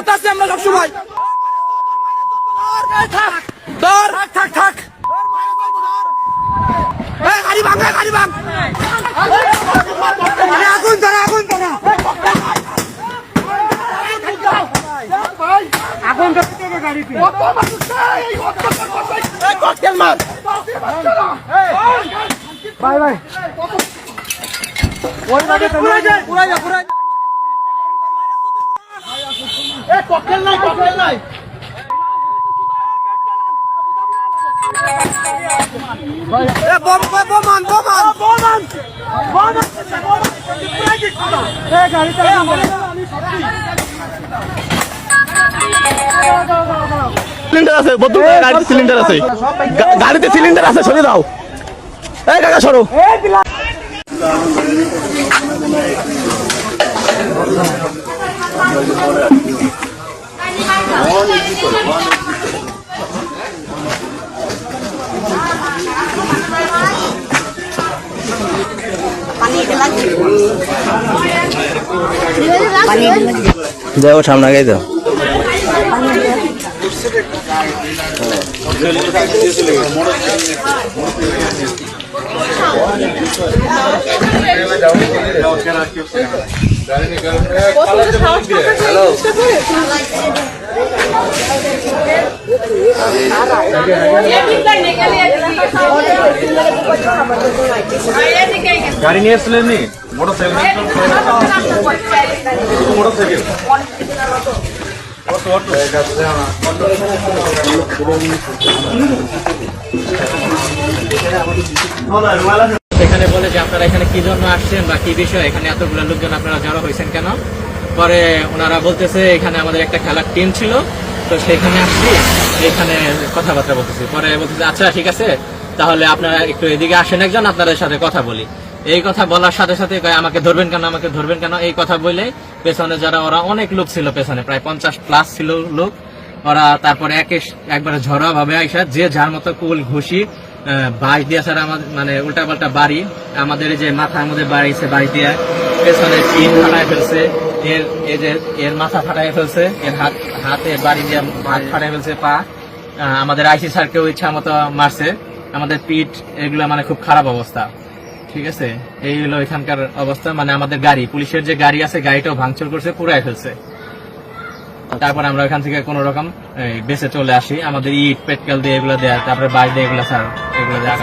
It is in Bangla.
নিরাপত্তা আছে আমরা সবসময়। থাক থাক। থাক গাড়ি ভাঙ গাড়ি ভাঙ। আগুন ধরা আগুন ধরা। আগুন ধরতে হবে গাড়িতে এই, ককটেল মার। ভাই ভাই। পুরাই যায় পুরাই যায় পুরাই এই ককটেল নাই ককটেল নাই। এ বম বম বমান বমান। বমান। বমান পুরাই দিচ্ছি এ গাড়ি চালা সিলিন্ডার আছে বোতল গাড়িতে সিলিন্ডার আছে। গাড়িতে সিলিন্ডার আছে সরে দাও। এই কাকা সরো। যাও সামনে আগে যাও গাড়ি নিয়ে এসছিলেন মোটর সাইকেল বলে যে আপনারা এখানে কি জন্য আসছেন বা কি বিষয়? এখানে এতগুলো লোকজন আপনারা জড়ো হয়েছেন কেন? পরে ওনারা বলতেছে, এখানে আমাদের একটা খেলার টিম ছিল। তো সেখানে আসছি, এখানে কথাবার্তা বলতেছি। পরে বলতেছে আচ্ছা ঠিক আছে, তাহলে আপনারা একটু এদিকে আসেন একজন, আপনাদের সাথে কথা বলি। এই কথা বলার সাথে সাথে আমাকে ধরবেন কেন, আমাকে ধরবেন কেন? এই কথা বলে পেছনে যারা, ওরা অনেক লোক ছিল পেছনে, প্রায় পঞ্চাশ প্লাস ছিল লোক। ওরা তারপরে একে একবারে ঝরা ভাবে আইসা, যে যার মতো কুল, ঘুষি বাঁশ দিয়ে ছাড়া আমাদের মানে উল্টা পাল্টা বাড়ি, আমাদের যে মাথার মধ্যে বাড়িছে বাড়ি দিয়ে পেছনে ফাটায় ফেলছে। এর যে এর মাথা ফাটায় ফেলছে, এর হাত, হাতে বাড়ি দিয়ে হাত ফাটায় ফেলছে, পা। আমাদের আইসি স্যারকেও ইচ্ছা মতো মারছে। আমাদের পিঠ, এগুলো মানে খুব খারাপ অবস্থা। ঠিক আছে? এই হলো এখানকার অবস্থা। মানে আমাদের গাড়ি, পুলিশের যে গাড়ি আছে, গাড়িটাও ভাঙচুর করছে পুরাই ফেলছে। তারপর আমরা ওখান থেকে কোন রকম বেঁচে চলে আসি। আমাদের ইট, পেটকেল দিয়ে এগুলো দেয়া, তারপরে বাড়ি দিয়ে এগুলো, স্যার, এগুলো দেওয়া